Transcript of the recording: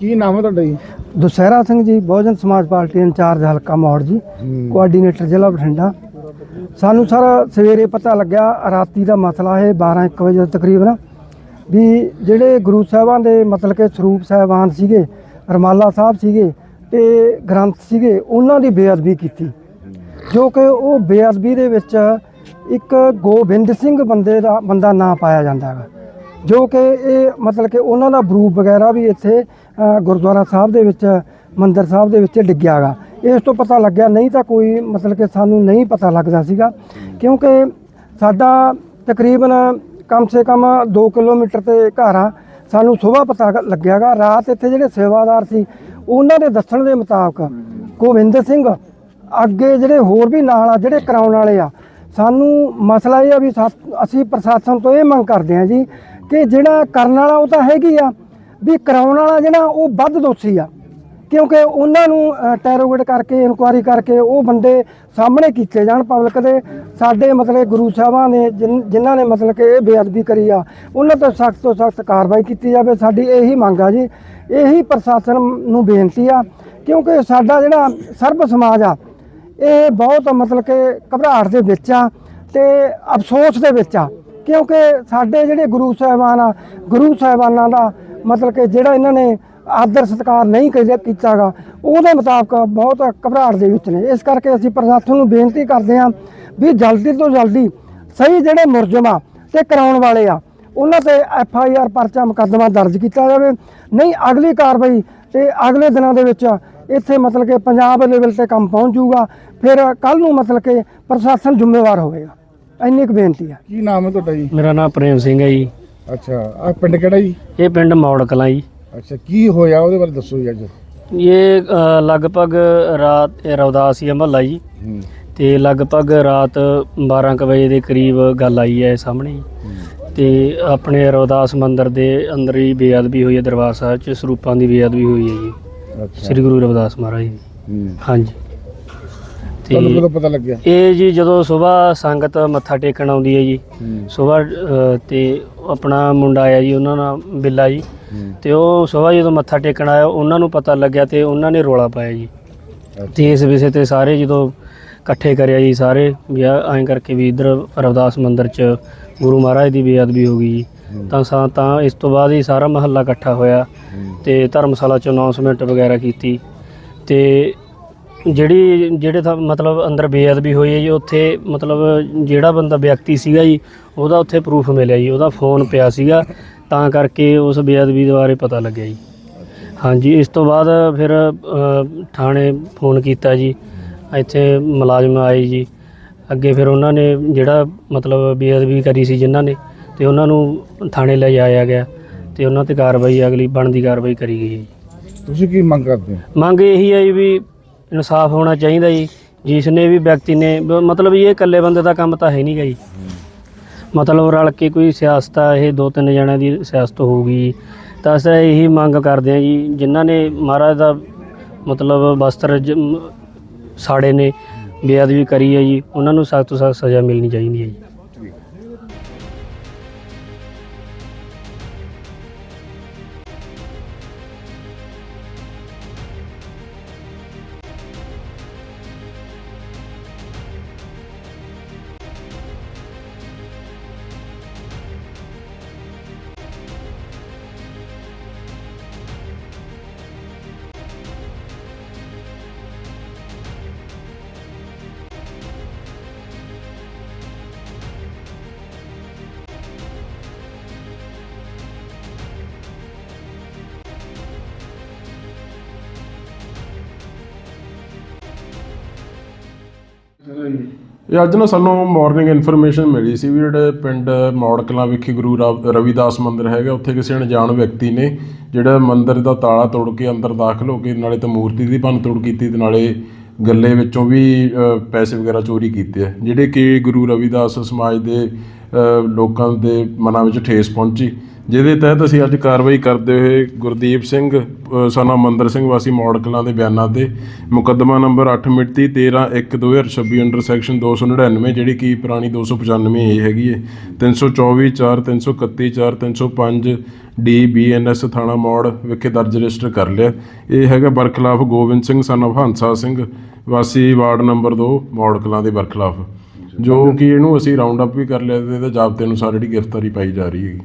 ਕੀ ਨਾਮ ਹੈ ਤੁਹਾਡਾ ਜੀ? ਦੁਸਹਿਰਾ ਸਿੰਘ ਜੀ ਬਹੁਜਨ ਸਮਾਜ ਪਾਰਟੀ ਇੰਚਾਰਜ ਹਲਕਾ ਮੌੜ ਜੀ ਕੋਆਰਡੀਨੇਟਰ ਜ਼ਿਲ੍ਹਾ ਬਠਿੰਡਾ। ਸਾਨੂੰ ਸਰ ਸਵੇਰੇ ਪਤਾ ਲੱਗਿਆ ਰਾਤੀ ਦਾ ਮਸਲਾ ਹੈ 12 1 ਵਜੇ ਤਕਰੀਬਨ ਵੀ ਜਿਹੜੇ ਗੁਰੂ ਸਾਹਿਬਾਂ ਦੇ ਮਤਲਬ ਕਿ ਸਰੂਪ ਸਾਹਿਬਾਨ ਸੀਗੇ ਰਮਾਲਾ ਸਾਹਿਬ ਸੀਗੇ ਤੇ ਗ੍ਰੰਥ ਸੀਗੇ ਉਹਨਾਂ ਦੀ ਬੇਅਦਬੀ ਕੀਤੀ। ਜੋ ਕਿ ਉਹ ਬੇਅਦਬੀ ਦੇ ਵਿੱਚ ਇੱਕ ਗੋਬਿੰਦ ਸਿੰਘ ਬੰਦੇ ਦਾ ਬੰਦਾ ਨਾਂ ਪਾਇਆ ਜਾਂਦਾ ਹੈਗਾ। ਜੋ ਕਿ ਇਹ ਮਤਲਬ ਕਿ ਉਹਨਾਂ ਦਾ ਬਰੂਪ ਵਗੈਰਾ ਵੀ ਇੱਥੇ ਗੁਰਦੁਆਰਾ ਸਾਹਿਬ ਦੇ ਵਿੱਚ, ਮੰਦਰ ਸਾਹਿਬ ਦੇ ਵਿੱਚ ਡਿੱਗਿਆਗਾ ਇਸ ਤੋਂ ਪਤਾ ਲੱਗਿਆ, ਨਹੀਂ ਤਾਂ ਕੋਈ ਮਤਲਬ ਕਿ ਸਾਨੂੰ ਨਹੀਂ ਪਤਾ ਲੱਗਦਾ ਸੀਗਾ, ਕਿਉਂਕਿ ਸਾਡਾ ਤਕਰੀਬਨ ਕਮ ਸੇ ਕਮ 2 ਕਿਲੋਮੀਟਰ ਤੇ ਘਰ ਆ। ਸਾਨੂੰ ਸਵੇਰ ਪਤਾ ਲੱਗਿਆਗਾ ਰਾਤ ਇੱਥੇ ਜਿਹੜੇ ਸੇਵਾਦਾਰ ਸੀ, ਉਹਨਾਂ ਦੇ ਦੱਸਣ ਦੇ ਮੁਤਾਬਕ ਗੋਬਿੰਦ ਸਿੰਘ ਅੱਗੇ ਜਿਹੜੇ ਹੋਰ ਵੀ ਨਾਲ ਆ, ਜਿਹੜੇ ਕਰਾਉਣ ਵਾਲੇ ਆ, ਸਾਨੂੰ ਮਸਲਾ ਇਹ ਆ ਵੀ ਸਾ- ਅਸੀਂ ਪ੍ਰਸ਼ਾਸਨ ਤੋਂ ਇਹ ਮੰਗ ਕਰਦੇ ਆ ਜੀ ਕਿ ਜਿਹੜਾ ਕਰਨ ਵਾਲਾ ਉਹ ਤਾਂ ਹੈਗੀ ਆ, ਵੀ ਕਰਾਉਣ ਵਾਲਾ ਜਿਹੜਾ ਉਹ ਵੱਧ ਦੋਸ਼ੀ ਆ। ਕਿਉਂਕਿ ਉਹਨਾਂ ਨੂੰ ਟੈਰੋਗੇਟ ਕਰਕੇ ਇਨਕੁਆਰੀ ਕਰਕੇ ਉਹ ਬੰਦੇ ਸਾਹਮਣੇ ਕੀਤੇ ਜਾਣ ਪਬਲਿਕ ਦੇ। ਸਾਡੇ ਮਤਲਬ ਗੁਰੂ ਸਾਹਿਬਾਂ ਨੇ, ਜਿਨ- ਜਿਨ੍ਹਾਂ ਨੇ ਮਤਲਬ ਕਿ ਇਹ ਬੇਅਦਬੀ ਕਰੀ ਆ, ਉਹਨਾਂ ਤੇ ਸਖਤ ਤੋਂ ਸਖਤ ਕਾਰਵਾਈ ਕੀਤੀ ਜਾਵੇ। ਸਾਡੀ ਇਹੀ ਮੰਗ ਆ ਜੀ। ਇਹੀ ਪ੍ਰਸ਼ਾਸਨ ਨੂੰ ਬੇਨਤੀ ਆ, ਕਿਉਂਕਿ ਸਾਡਾ ਜਿਹੜਾ ਸਰਬ ਸਮਾਜ ਆ, ਇਹ ਬਹੁਤ ਮਤਲਬ ਕਿ ਘਬਰਾਹਟ ਦੇ ਵਿੱਚ ਆ ਤੇ ਅਫਸੋਸ ਦੇ ਵਿੱਚ ਆ। ਕਿਉਂਕਿ ਸਾਡੇ ਜਿਹੜੇ ਗੁਰੂ ਸਾਹਿਬਾਨ ਆ, ਗੁਰੂ ਸਾਹਿਬਾਨਾਂ ਦਾ ਮਤਲਬ ਕਿ ਜਿਹੜਾ ਇਹਨਾਂ ਨੇ ਆਦਰ ਸਤਿਕਾਰ ਨਹੀਂ ਕਰਿਆ- ਕੀਤਾਗਾ, ਉਹਦੇ ਮੁਤਾਬਕ ਬਹੁਤ ਘਬਰਾਹਟ ਦੇ ਵਿੱਚ ਨੇ। ਇਸ ਕਰਕੇ ਅਸੀਂ ਪ੍ਰਸ਼ਾਸਨ ਨੂੰ ਬੇਨਤੀ ਕਰਦੇ ਹਾਂ ਵੀ ਜਲਦੀ ਤੋਂ ਜਲਦੀ ਸਹੀ ਜਿਹੜੇ ਮੁਰਜਮਾ ਤੇ ਕਰਾਉਣ ਵਾਲੇ ਆ, ਉਹਨਾਂ ਤੇ ਐਫ ਆਈ ਆਰ ਪਰਚਾ ਮੁਕੱਦਮਾ ਦਰਜ ਕੀਤਾ ਜਾਵੇ। ਨਹੀਂ, ਅਗਲੀ ਕਾਰਵਾਈ ਤੇ ਅਗਲੇ ਦਿਨਾਂ ਦੇ ਵਿੱਚ ਇੱਥੇ ਮਤਲਬ ਕਿ ਪੰਜਾਬ ਲੈਵਲ ਤੇ ਕੰਮ ਪਹੁੰਚ ਜਾਊਗਾ। ਫਿਰ ਕੱਲ ਨੂੰ ਮਤਲਬ ਕਿ ਪ੍ਰਸ਼ਾਸਨ ਜ਼ਿੰਮੇਵਾਰ ਹੋਵੇਗਾ। ਇੰਨੀ ਕੁ ਬੇਨਤੀ ਹੈ ਕੀ ਨਾਮ ਹੈ ਤੁਹਾਡਾ ਜੀ? ਮੇਰਾ ਨਾਮ ਪ੍ਰੇਮ ਸਿੰਘ ਹੈ ਜੀ। ਅੱਛਾ ਆ ਪਿੰਡ ਕਿਹੜਾ ਜੀ? ਇਹ ਪਿੰਡ ਮੌੜ ਕਲਾਂ ਜੀ। ਅੱਛਾ ਕੀ ਹੋਇਆ? ਉਹਦੇ ਬਾਰੇ ਦੱਸੋ ਜੀ ਅੱਜ। ਇਹ ਅ, ਲਗਭਗ ਰਾਤ ਇਹ ਰਵਦਾਸੀਆ ਮਹੱਲਾ ਜੀ। ਹੂੰ। ਤੇ ਲਗਭਗ ਰਾਤ 12 ਕੁ ਵਜੇ ਦੇ ਕਰੀਬ ਗੱਲ ਆਈ ਹੈ ਸਾਹਮਣੇ ਜੀ। ਤੇ ਆਪਣੇ ਰਵਦਾਸ ਮੰਦਿਰ ਦੇ ਅੰਦਰ ਹੀ ਬੇਅਦਬੀ ਹੋਈ ਹੈ ਦਰਬਾਰ ਸਾਹਿਬ ਚ ਸਰੂਪਾਂ ਦੀ ਬੇਅਦਬੀ ਹੋਈ ਹੈ ਜੀ। ਅੱਛਾ। ਸ੍ਰੀ ਗੁਰੂ ਰਵਿਦਾਸ ਮਹਾਰਾਜ ਜੀ ਹੂੰ। ਹਾਂਜੀ। ਤੁਹਾਨੂੰ ਕਦੋਂ ਪਤਾ ਲੱਗਿਆ? ਇਹ ਜੀ ਜਦੋਂ ਸਵੇਰ ਸੰਗਤ ਮੱਥਾ ਟੇਕਣ ਆਉਂਦੀ ਹੈ ਜੀ ਸਵੇਰ ਤੇ ਆਪਣਾ ਮੁੰਡਾ ਆਇਆ ਜੀ ਉਹਨਾਂ ਨਾਲ ਬਿੱਲਾ ਜੀ। ਤੇ ਉਹ ਸਵੇਰ ਜਦੋਂ ਮੱਥਾ ਟੇਕਣ ਆਇਆ ਉਹਨਾਂ ਨੂੰ ਪਤਾ ਲੱਗਿਆ ਤੇ ਉਹਨਾਂ ਨੇ ਰੋਲਾ ਪਾਇਆ ਜੀ। ਤੇ ਇਸ ਵਿਸ਼ੇ ਤੇ ਸਾਰੇ ਜਦੋਂ ਇਕੱਠੇ ਕਰਿਆ ਜੀ ਸਾਰੇ ਵੀ ਆਹ ਐਂ ਕਰਕੇ ਵੀ ਇਧਰ ਰਵਦਾਸ ਮੰਦਿਰ ਚ ਗੁਰੂ ਮਹਾਰਾਜ ਦੀ ਬੇਅਦਬੀ ਹੋ ਗਈ। ਤਾਂ ਸਾ ਤਾਂ ਇਸ ਤੋਂ ਬਾਅਦ ਹੀ ਸਾਰਾ ਮਹੱਲਾ ਇਕੱਠਾ ਹੋਇਆ। ਤੇ ਧਰਮਸ਼ਾਲਾ ਚ ਅਨਾਉਂਸਮੈਂਟ ਵਗੈਰਾ ਕੀਤੀ। ਤੇ ਜਿਹੜੀ ਜਿਹੜੇ ਤਾਂ ਮਤਲਬ ਅੰਦਰ ਬੇਅਦਬੀ ਹੋਈ ਹੈ ਜੀ ਉੱਥੇ ਮਤਲਬ ਜਿਹੜਾ ਬੰਦਾ ਵਿਅਕਤੀ ਸੀਗਾ ਜੀ ਉਹਦਾ ਉੱਥੇ ਪ੍ਰੂਫ ਮਿਲਿਆ ਜੀ ਉਹਦਾ ਫੋਨ ਪਿਆ ਸੀਗਾ ਤਾਂ ਕਰਕੇ ਉਸ ਬੇਅਦਬੀ ਦੇ ਬਾਰੇ ਪਤਾ ਲੱਗਿਆ ਜੀ। ਹਾਂਜੀ ਇਸ ਤੋਂ ਬਾਅਦ ਫਿਰ ਅ, ਥਾਣੇ ਫੋਨ ਕੀਤਾ ਜੀ ਇੱਥੇ ਮੁਲਾਜ਼ਮ ਆਏ ਜੀ। ਅੱਗੇ ਫਿਰ ਉਹਨਾਂ ਨੇ ਜਿਹੜਾ ਮਤਲਬ ਬੇਅਦਬੀ ਕਰੀ ਸੀ ਜਿਨ੍ਹਾਂ ਨੇ ਤੇ ਉਹਨਾਂ ਨੂੰ ਥਾਣੇ ਲੈ ਜਾਇਆ ਗਿਆ ਤੇ ਉਹਨਾਂ ਤੇ ਕਾਰਵਾਈ ਅਗਲੀ ਬਣਦੀ ਕਾਰਵਾਈ ਕਰੀ ਗਈ ਜੀ। ਤੁਸੀਂ ਕੀ ਮੰਗ ਕਰਦੇ ਹੋ? ਮੰਗ ਇਹੀ ਹੈ ਜੀ ਵੀ ਇਨਸਾਫ ਹੋਣਾ ਚਾਹੀਦਾ ਜੀ। ਜਿਸ ਨੇ ਵੀ ਵਿਅਕਤੀ ਨੇ ਬ- ਮਤਲਬ ਇਹ ਇਕੱਲੇ ਬੰਦੇ ਦਾ ਕੰਮ ਤਾਂ ਹੈ ਨਹੀਂਗਾ ਜੀ। ਮਤਲਬ ਰਲ ਕੇ ਕੋਈ ਸਿਆਸਤ ਆ, ਇਹ ਦੋ ਤਿੰਨ ਜਣਿਆਂ ਦੀ ਸਿਆਸਤ ਹੋਊਗੀ। ਤਾਂ ਅਸੀਂ ਇਹੀ ਮੰਗ ਕਰਦੇ ਹਾਂ ਜੀ, ਜਿਨ੍ਹਾਂ ਨੇ ਮਹਾਰਾਜ ਦਾ ਮਤਲਬ ਵਸਤਰ ਜ- ਮ- ਸਾੜੇ ਨੇ, ਬੇਅਦਬੀ ਕਰੀ ਹੈ ਜੀ, ਉਹਨਾਂ ਨੂੰ ਸਖਤ ਤੋਂ ਸਖਤ ਸਜ਼ਾ ਮਿਲਣੀ ਚਾਹੀਦੀ ਹੈ ਜੀ। ਇਹ ਅੱਜ ਨਾ ਸਾਨੂੰ ਮਾਰਨਿੰਗ ਇਨਫੋਰਮੇਸ਼ਨ ਮਿਲੀ ਸੀ ਵੀ ਜਿਹੜੇ ਪਿੰਡ ਮੌੜ ਕਲਾਂ ਵਿਖੇ ਗੁਰੂ ਰਵ ਰਵਿਦਾਸ ਮੰਦਿਰ ਹੈਗਾ ਉੱਥੇ ਕਿਸੇ ਅਣਜਾਣ ਵਿਅਕਤੀ ਨੇ ਜਿਹੜਾ ਮੰਦਿਰ ਦਾ ਤਾਲਾ ਤੋੜ ਕੇ ਅੰਦਰ ਦਾਖਲ ਹੋ ਕੇ ਨਾਲੇ ਤਾਂ ਮੂਰਤੀ ਦੀ ਭੰਨ ਤੋੜ ਕੀਤੀ ਤੇ ਨਾਲੇ ਗੱਲੇ ਵਿੱਚੋਂ ਵੀ ਅ, ਪੈਸੇ ਵਗੈਰਾ ਚੋਰੀ ਕੀਤੇ ਆ ਜਿਹੜੇ ਕਿ ਗੁਰੂ ਰਵਿਦਾਸ ਸਮਾਜ ਦੇ ਅ, ਲੋਕਾਂ ਦੇ ਮਨਾਂ ਵਿੱਚ ਠੇਸ ਪਹੁੰਚੀ। ਜਿਹਦੇ ਤਹਿਤ ਅਸੀਂ ਅੱਜ ਕਾਰਵਾਈ ਕਰਦੇ ਹੋਏ ਗੁਰਦੀਪ ਸਿੰਘ ਅ, ਸਨਾ ਮੰਦਰ ਸਿੰਘ ਵਾਸੀ ਮੌੜ ਕਲਾਂ ਦੇ ਬਿਆਨਾਂ ਤੇ ਮੁਕੱਦਮਾ ਨੰਬਰ 8 ਮਿਤੀ 13/1/2026 ਅੰਡਰ ਸੈਕਸ਼ਨ 299 ਜਿਹੜੀ ਕਿ ਪੁਰਾਣੀ 295 ਏ ਹੈਗੀ ਹੈ 324 4 331 4 305 ਡੀ ਬੀਐਨਐਸ ਥਾਣਾ ਮੌੜ ਵਿਖੇ ਦਰਜ ਰਜਿਸਟਰ ਕਰ ਲਿਆ। ਇਹ ਹੈਗਾ ਬਰਖਲਾਫ ਗੋਬਿੰਦ ਸਿੰਘ ਸਨ of ਹੰਸਾ ਸਿੰਘ ਵਾਸੀ ਵਾਰਡ ਨੰਬਰ 2 ਮੌੜ ਕਲਾਂ ਦੇ ਬਰਖਲਾਫ। ਜੋ ਕਿ ਇਹਨੂੰ ਅਸੀਂ ਰਾਉਂਡ ਅਪ ਵੀ ਕਰ ਲਿਆ ਤੇ ਇਹਦੇ ਜਾਬਤੇ ਅਨੁਸਾਰ ਜਿਹੜੀ ਗ੍ਰਿਫਤਾਰੀ ਪਾਈ ਜਾ ਰਹੀ ਹੈਗੀ।